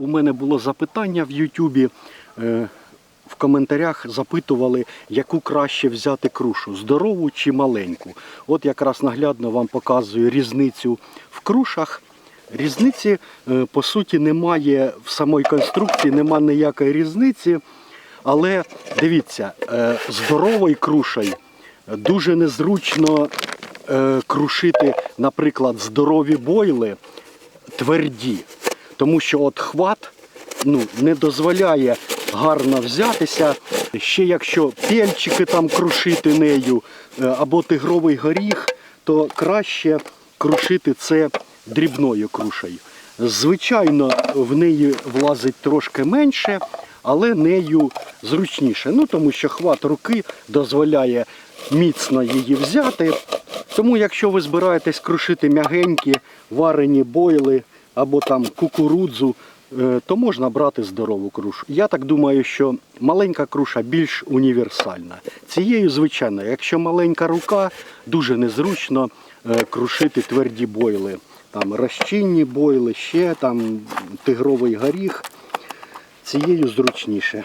У мене було запитання в Ютубі. е, В коментарях запитували, яку краще взяти крушу здорову чи маленьку. От якраз наглядно вам показую різницю в крушах. Різниці, е, по суті, немає в самій конструкції, немає ніякої різниці. Але дивіться, е, здоровою крушею дуже незручно крушити, наприклад, здорові бойли тверді. Тому що от хват ну, не дозволяє гарно взятися. Ще якщо пельчики там крушити нею е, або тигровий горіх, то краще крушити це дрібною крушею. Звичайно, в неї влазить трошки менше, але нею зручніше. Ну тому що хват руки дозволяє міцно її взяти. Тому, якщо ви збираєтесь крушити м'ягенькі варені бойли або там кукурудзу, е, то можна брати здорову крушу. Я так думаю, що маленька круша більш універсальна. Цією, звичайно, якщо маленька рука, дуже незручно е, крушити тверді бойли. Там розчинні бойли, ще там тигровий горіх. Цією зручніше.